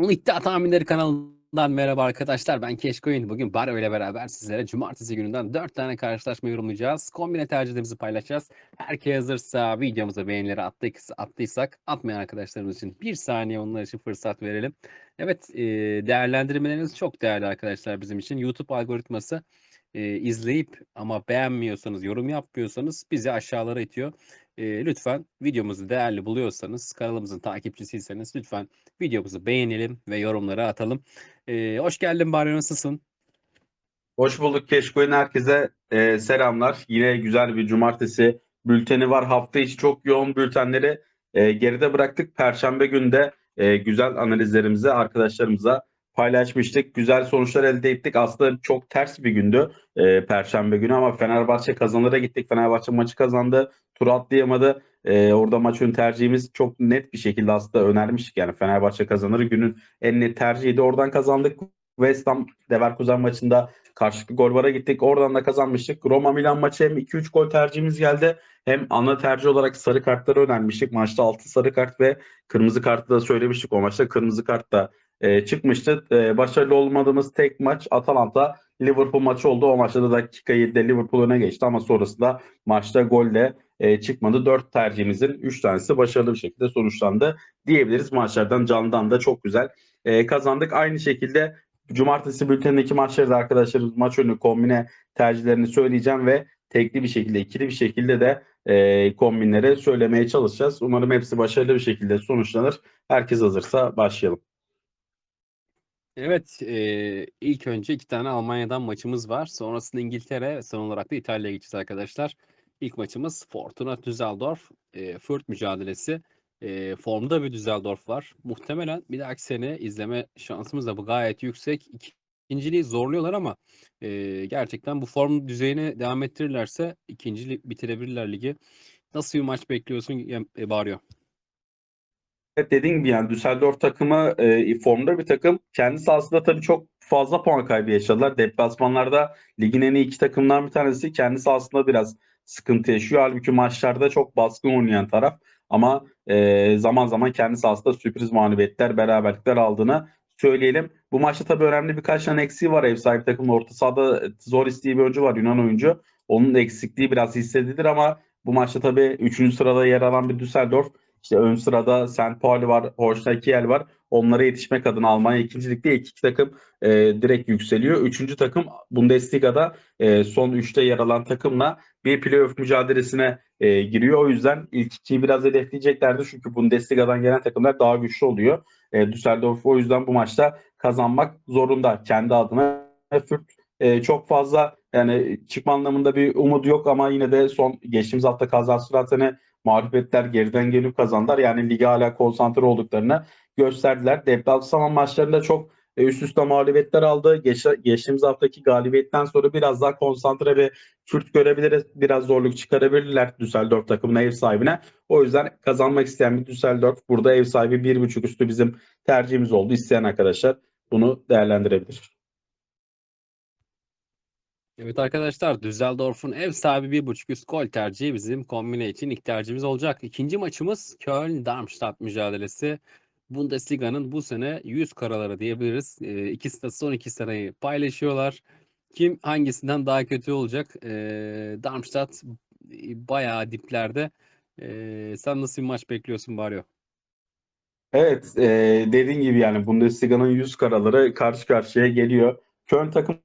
Kanal İddia Tahminleri kanalından merhaba arkadaşlar. Ben Keşkoyun. Bugün Baro ile beraber sizlere cumartesi gününden 4 tane karşılaşma yorumlayacağız. Kombine tercihlerimizi paylaşacağız. Herkes hazırsa videomuza beğenileri attıysa, attıysak atmayan arkadaşlarımız için bir saniye onlar için fırsat verelim. Evet e, değerlendirmeleriniz çok değerli arkadaşlar bizim için. YouTube algoritması e, izleyip ama beğenmiyorsanız, yorum yapmıyorsanız bizi aşağılara itiyor. E, lütfen videomuzu değerli buluyorsanız, kanalımızın takipçisiyseniz lütfen videomuzu beğenelim ve yorumlara atalım. E, hoş geldin Bari nasılsın? Hoş bulduk Keşkoy'un herkese e, selamlar. Yine güzel bir cumartesi bülteni var. Hafta içi çok yoğun bültenleri e, geride bıraktık. Perşembe günde e, güzel analizlerimizi arkadaşlarımıza paylaşmıştık. Güzel sonuçlar elde ettik. Aslında çok ters bir gündü e, Perşembe günü ama Fenerbahçe kazanıra gittik. Fenerbahçe maçı kazandı. Tur atlayamadı. E, orada maç ön tercihimiz çok net bir şekilde aslında önermiştik. Yani Fenerbahçe kazanır günün en net tercihiydi. Oradan kazandık. West Ham Leverkusen maçında karşılıklı gol vara gittik. Oradan da kazanmıştık. Roma Milan maçı hem 2-3 gol tercihimiz geldi. Hem ana tercih olarak sarı kartları önermiştik. Maçta 6 sarı kart ve kırmızı kartı da söylemiştik. O maçta kırmızı kart da e, çıkmıştı. E, başarılı olmadığımız tek maç Atalanta Liverpool maçı oldu. O maçta da dakika 7'de Liverpool öne geçti ama sonrasında maçta golle e, çıkmadı. 4 tercihimizin 3 tanesi başarılı bir şekilde sonuçlandı diyebiliriz. Maçlardan candan da çok güzel e, kazandık. Aynı şekilde Cumartesi bültenindeki maçları da arkadaşlarımız maç önü kombine tercihlerini söyleyeceğim ve tekli bir şekilde, ikili bir şekilde de e, kombinleri söylemeye çalışacağız. Umarım hepsi başarılı bir şekilde sonuçlanır. Herkes hazırsa başlayalım. Evet, e, ilk önce iki tane Almanya'dan maçımız var. Sonrasında İngiltere son olarak da İtalya'ya geçeceğiz arkadaşlar. İlk maçımız Fortuna Düsseldorf, e, Fürth mücadelesi. E, formda bir Düsseldorf var. Muhtemelen bir dahaki sene izleme şansımız da bu gayet yüksek. İkinciliği zorluyorlar ama e, gerçekten bu form düzeyine devam ettirirlerse ikincili bitirebilirler ligi. Nasıl bir maç bekliyorsun e, Barrio? Evet dediğim gibi yani Düsseldorf takımı e, formda bir takım. Kendi sahasında tabii çok fazla puan kaybı yaşadılar. Deplasmanlarda ligin en iyi iki takımdan bir tanesi. Kendi sahasında biraz sıkıntı yaşıyor. Halbuki maçlarda çok baskın oynayan taraf. Ama e, zaman zaman kendi sahasında sürpriz mağlubiyetler, beraberlikler aldığını söyleyelim. Bu maçta tabii önemli birkaç tane eksiği var ev sahibi takımın. Orta sahada zor isteği bir oyuncu var Yunan oyuncu. Onun eksikliği biraz hissedilir ama bu maçta tabii 3. sırada yer alan bir Düsseldorf. İşte ön sırada St. Pauli var, Holstein Kiel var. Onlara yetişmek adına Almanya ikincilikte iki, takım e, direkt yükseliyor. Üçüncü takım Bundesliga'da e, son üçte yer alan takımla bir playoff mücadelesine e, giriyor. O yüzden ilk ikiyi biraz hedefleyeceklerdi. Çünkü Bundesliga'dan gelen takımlar daha güçlü oluyor. E, Düsseldorf o yüzden bu maçta kazanmak zorunda kendi adına. Fürth e, çok fazla yani çıkma anlamında bir umut yok ama yine de son geçtiğimiz hafta kazan süratini mağlubiyetler geriden gelip kazandılar. Yani lige hala konsantre olduklarını gösterdiler. Deplasman maçlarında çok e, üst üste mağlubiyetler aldı. Geç, geçtiğimiz haftaki galibiyetten sonra biraz daha konsantre ve Kürt görebiliriz. Biraz zorluk çıkarabilirler Düsseldorf takımına ev sahibine. O yüzden kazanmak isteyen bir Düsseldorf burada ev sahibi bir buçuk üstü bizim tercihimiz oldu. İsteyen arkadaşlar bunu değerlendirebilir. Evet arkadaşlar Düsseldorf'un ev sahibi bir buçuk üst gol tercihi bizim kombine için ilk tercihimiz olacak. İkinci maçımız Köln-Darmstadt mücadelesi. Bundesliga'nın bu sene 100 karaları diyebiliriz. E, ikisi de son iki seneyi paylaşıyorlar. Kim hangisinden daha kötü olacak? E, Darmstadt bayağı diplerde. E, sen nasıl bir maç bekliyorsun Barrio? Evet, e, dediğin gibi yani Bundesliga'nın 100 karaları karşı karşıya geliyor. Köln takımı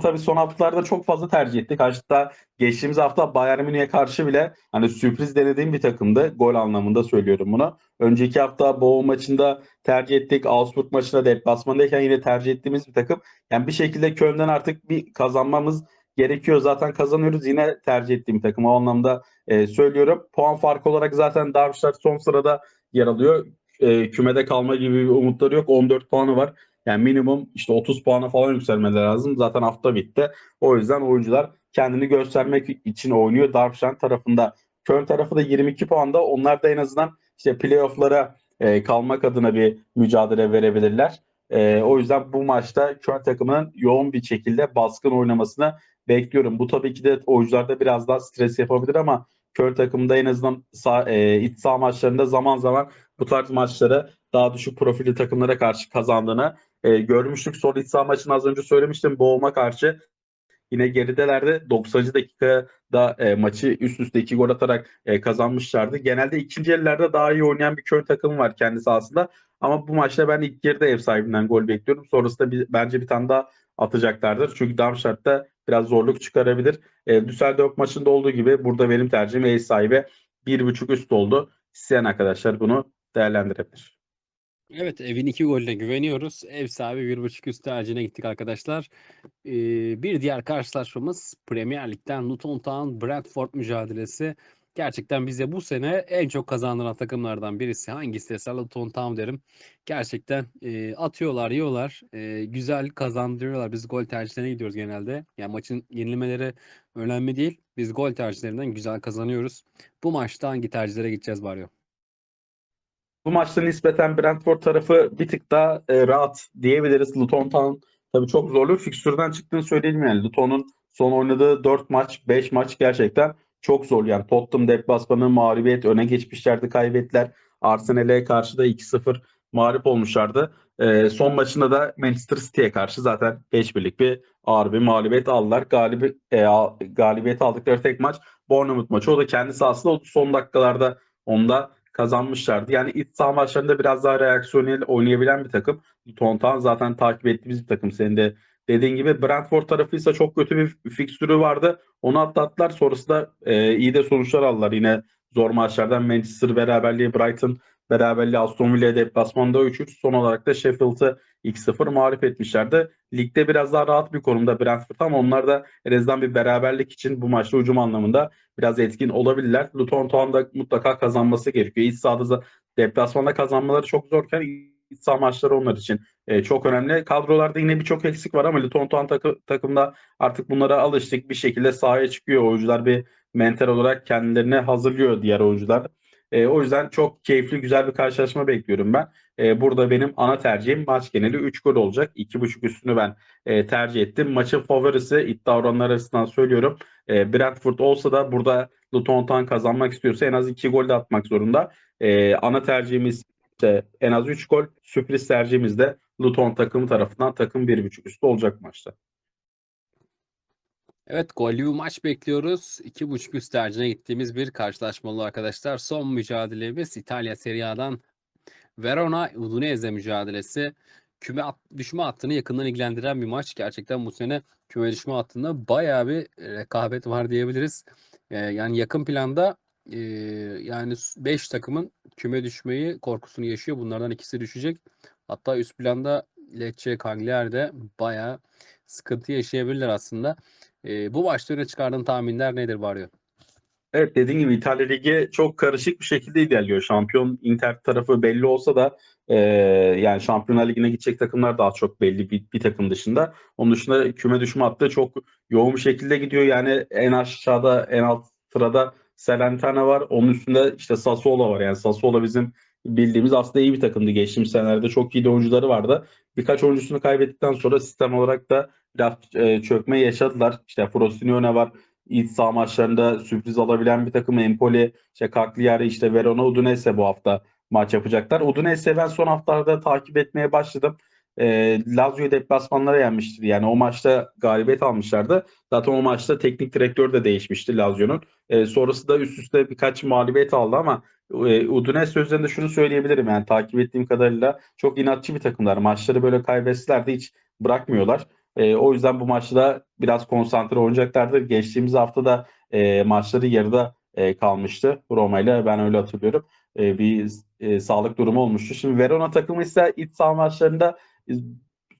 tabii son haftalarda çok fazla tercih ettik. Hatta geçtiğimiz hafta Bayern Münih'e karşı bile hani sürpriz denediğim bir takımdı. Gol anlamında söylüyorum bunu. Önceki hafta Boğum maçında tercih ettik. Augsburg maçında deplasmandayken yine tercih ettiğimiz bir takım. Yani bir şekilde Köln'den artık bir kazanmamız gerekiyor. Zaten kazanıyoruz. Yine tercih ettiğim takım o anlamda e, söylüyorum. Puan farkı olarak zaten Darmstadt son sırada yer alıyor. E, kümede kalma gibi bir umutları yok. 14 puanı var. Yani minimum işte 30 puana falan yükselmeleri lazım. Zaten hafta bitti. O yüzden oyuncular kendini göstermek için oynuyor. Darmstadt tarafında. Köln tarafı da 22 puanda. Onlar da en azından işte playoff'lara e, kalmak adına bir mücadele verebilirler. E, o yüzden bu maçta Köln takımının yoğun bir şekilde baskın oynamasını bekliyorum. Bu tabii ki de oyuncularda biraz daha stres yapabilir ama Köln takımında en azından sağ, e, iç saha maçlarında zaman zaman bu tarz maçları daha düşük profilli takımlara karşı kazandığını e, görmüştük. Son iç saha maçını az önce söylemiştim. Boğuma karşı yine geridelerdi. 90. dakikada e, maçı üst üste iki gol atarak e, kazanmışlardı. Genelde ikinci ellerde daha iyi oynayan bir Köln takımı var kendisi aslında. Ama bu maçta ben ilk yarıda ev sahibinden gol bekliyorum. Sonrasında bir, bence bir tane daha atacaklardır. Çünkü Darmstadt'ta biraz zorluk çıkarabilir. E, Düsseldorf maçında olduğu gibi burada benim tercihim ev sahibi 1.5 üst oldu. İsteyen arkadaşlar bunu değerlendirebilir. Evet evin iki golüne güveniyoruz. Ev sahibi 1.5 üst tercihine gittik arkadaşlar. Ee, bir diğer karşılaşmamız Premier Lig'den Luton Town Brentford mücadelesi. Gerçekten bize bu sene en çok kazandıran takımlardan birisi. Hangisi dese Luton Town derim. Gerçekten e, atıyorlar, yiyorlar. E, güzel kazandırıyorlar. Biz gol tercihlerine gidiyoruz genelde. Yani maçın yenilemeleri önemli değil. Biz gol tercihlerinden güzel kazanıyoruz. Bu maçta hangi tercihlere gideceğiz Baryo? Bu maçta nispeten Brentford tarafı bir tık daha e, rahat diyebiliriz. Luton Town tabii çok zorlu fikstürden çıktığını söyleyelim yani. Luton'un son oynadığı 4 maç, 5 maç gerçekten çok zor. Yani Tottenham deplasmanı mağlubiyet öne geçmişlerdi kaybettiler. Arsenal'e karşı da 2-0 mağlup olmuşlardı. E, son maçında da Manchester City'ye karşı zaten 5 birlik bir ağır bir mağlubiyet aldılar. Galibi, e, galibiyet aldıkları tek maç Bournemouth maçı. O da kendi sahasında son dakikalarda onda kazanmışlardı. Yani iç saha maçlarında biraz daha reaksiyonel oynayabilen bir takım. Luton Town zaten takip ettiğimiz bir takım. Senin de dediğin gibi Brentford tarafı ise çok kötü bir fikstürü vardı. Onu atlattılar. Sonrasında e, iyi de sonuçlar aldılar. Yine zor maçlardan Manchester beraberliği, Brighton beraberliği, Aston Villa deplasmanda 3-3. Son olarak da Sheffield'ı 2-0 mağlup etmişlerdi. Ligde biraz daha rahat bir konumda Brentford ama onlar da en azından bir beraberlik için bu maçta hücum anlamında biraz etkin olabilirler. Luton Town da mutlaka kazanması gerekiyor. İç sahada deplasmanda kazanmaları çok zorken iç saha maçları onlar için e, çok önemli. Kadrolarda yine birçok eksik var ama Luton Town takı, takımda artık bunlara alıştık. Bir şekilde sahaya çıkıyor. Oyuncular bir mental olarak kendilerini hazırlıyor diğer oyuncular. E, o yüzden çok keyifli, güzel bir karşılaşma bekliyorum ben. E, burada benim ana tercihim maç geneli 3 gol olacak. 2.5 üstünü ben e, tercih ettim. Maçın favorisi iddia oranları arasından söylüyorum. E, Brentford olsa da burada Luton kazanmak istiyorsa en az 2 gol de atmak zorunda. E, ana tercihimiz işte en az 3 gol. Sürpriz tercihimiz de Luton takımı tarafından takım 1.5 üstü olacak maçta. Evet gollü maç bekliyoruz. 2.5 üst tercihine gittiğimiz bir karşılaşma oldu arkadaşlar. Son mücadelemiz İtalya Serie A'dan Verona Udinese mücadelesi. Küme at, düşme hattını yakından ilgilendiren bir maç. Gerçekten bu sene küme düşme hattında bayağı bir rekabet var diyebiliriz. Ee, yani yakın planda e, yani 5 takımın küme düşmeyi korkusunu yaşıyor. Bunlardan ikisi düşecek. Hatta üst planda Lecce, Cagliari de bayağı sıkıntı yaşayabilirler aslında. E, bu maçta öne çıkardığın tahminler nedir Barrio? Evet dediğim gibi İtalya Ligi çok karışık bir şekilde ilerliyor. Şampiyon Inter tarafı belli olsa da e, yani Şampiyonlar Ligi'ne gidecek takımlar daha çok belli bir, bir takım dışında. Onun dışında küme düşme hattı çok yoğun bir şekilde gidiyor. Yani en aşağıda en alt sırada Salernitana var. Onun üstünde işte Sassuolo var. Yani Sassuolo bizim bildiğimiz aslında iyi bir takımdı. Geçtiğimiz senelerde çok iyi de oyuncuları vardı. Birkaç oyuncusunu kaybettikten sonra sistem olarak da biraz e, çökme yaşadılar. İşte Frosinone var. İç saha maçlarında sürpriz alabilen bir takım Empoli, işte Cagliari, işte Verona, Udinese bu hafta maç yapacaklar. Udinese ben son haftalarda takip etmeye başladım. E, Lazio deplasmanlara yenmiştir. Yani o maçta galibiyet almışlardı. Zaten o maçta teknik direktör de değişmişti Lazio'nun. E, sonrası da üst üste birkaç mağlubiyet aldı ama Udinese üzerinde şunu söyleyebilirim. Yani takip ettiğim kadarıyla çok inatçı bir takımlar. Maçları böyle kaybetseler de hiç bırakmıyorlar. E, o yüzden bu maçta biraz konsantre oynayacaklardır. Geçtiğimiz hafta da e, maçları yarıda e, kalmıştı Roma ile ben öyle hatırlıyorum. E, bir e, sağlık durumu olmuştu. Şimdi Verona takımı ise iç saha maçlarında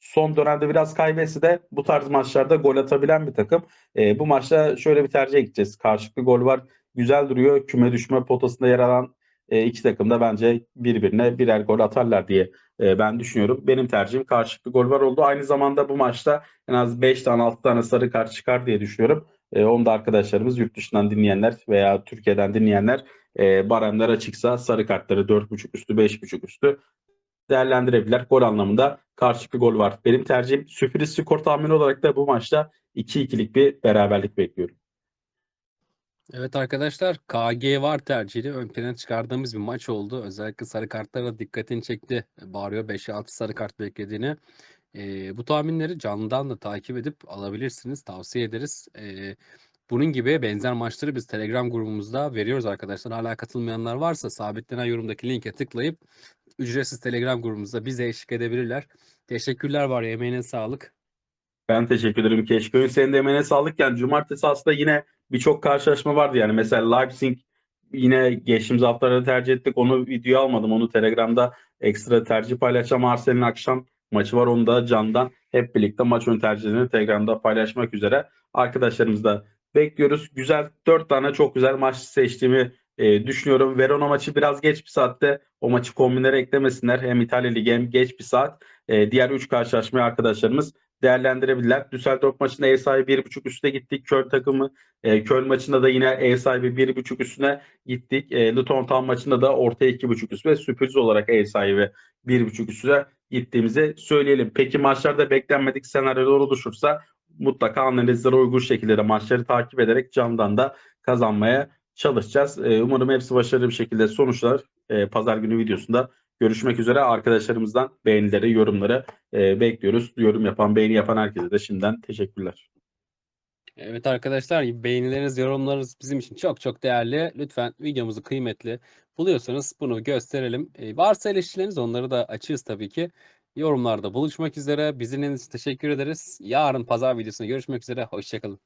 son dönemde biraz kaybetse de bu tarz maçlarda gol atabilen bir takım. E, bu maçta şöyle bir tercih gideceğiz. Karşılıklı gol var. Güzel duruyor. Küme düşme potasında yer alan e, iki takım da bence birbirine birer gol atarlar diye e, ben düşünüyorum. Benim tercihim karşılıklı gol var oldu. Aynı zamanda bu maçta en az 5 tane 6 tane sarı kart çıkar diye düşünüyorum. E, onu da arkadaşlarımız yurt dışından dinleyenler veya Türkiye'den dinleyenler e, baremler açıksa sarı kartları 4.5 üstü 5.5 üstü değerlendirebilirler. Gol anlamında karşılıklı gol var. Benim tercihim sürpriz skor tahmini olarak da bu maçta 2-2'lik bir beraberlik bekliyorum. Evet arkadaşlar KG var tercihini ön plana çıkardığımız bir maç oldu. Özellikle sarı kartlara dikkatini çekti. Bağırıyor 5-6 sarı kart beklediğini. Ee, bu tahminleri canlıdan da takip edip alabilirsiniz. Tavsiye ederiz. Ee, bunun gibi benzer maçları biz Telegram grubumuzda veriyoruz arkadaşlar. Hala katılmayanlar varsa sabitlenen yorumdaki linke tıklayıp ücretsiz Telegram grubumuzda bize eşlik edebilirler. Teşekkürler var ya emeğine sağlık. Ben teşekkür ederim Keşköy. Senin de emeğine sağlık. Yani cumartesi aslında yine birçok karşılaşma vardı. Yani mesela Leipzig yine geçtiğimiz haftalarda tercih ettik. Onu video almadım. Onu Telegram'da ekstra tercih paylaşacağım. Arsenal'in akşam maçı var. Onu da candan hep birlikte maç ön tercihlerini Telegram'da paylaşmak üzere. Arkadaşlarımız da bekliyoruz. Güzel dört tane çok güzel maç seçtiğimi e, düşünüyorum. Verona maçı biraz geç bir saatte. O maçı kombinlere eklemesinler. Hem İtalya Ligi hem geç bir saat. E, diğer üç karşılaşmayı arkadaşlarımız değerlendirebilirler. Düsseldorf maçında ev sahibi 1.5 üste gittik. Köln takımı e, Köln maçında da yine ev sahibi 1.5 üstüne gittik. E, Luton Town maçında da ortaya 2.5 üst ve sürpriz olarak ev sahibi 1.5 üstüne gittiğimizi söyleyelim. Peki maçlarda beklenmedik senaryolar oluşursa mutlaka analizlere uygun şekilde de maçları takip ederek camdan da kazanmaya çalışacağız. E, umarım hepsi başarılı bir şekilde sonuçlar. E, Pazar günü videosunda görüşmek üzere. Arkadaşlarımızdan beğenileri, yorumları e, bekliyoruz. Yorum yapan, beğeni yapan herkese de şimdiden teşekkürler. Evet arkadaşlar beğenileriniz, yorumlarınız bizim için çok çok değerli. Lütfen videomuzu kıymetli buluyorsanız bunu gösterelim. Ee, varsa eleştirileriniz onları da açığız tabii ki. Yorumlarda buluşmak üzere. Bizimle teşekkür ederiz. Yarın pazar videosunda görüşmek üzere. Hoşçakalın.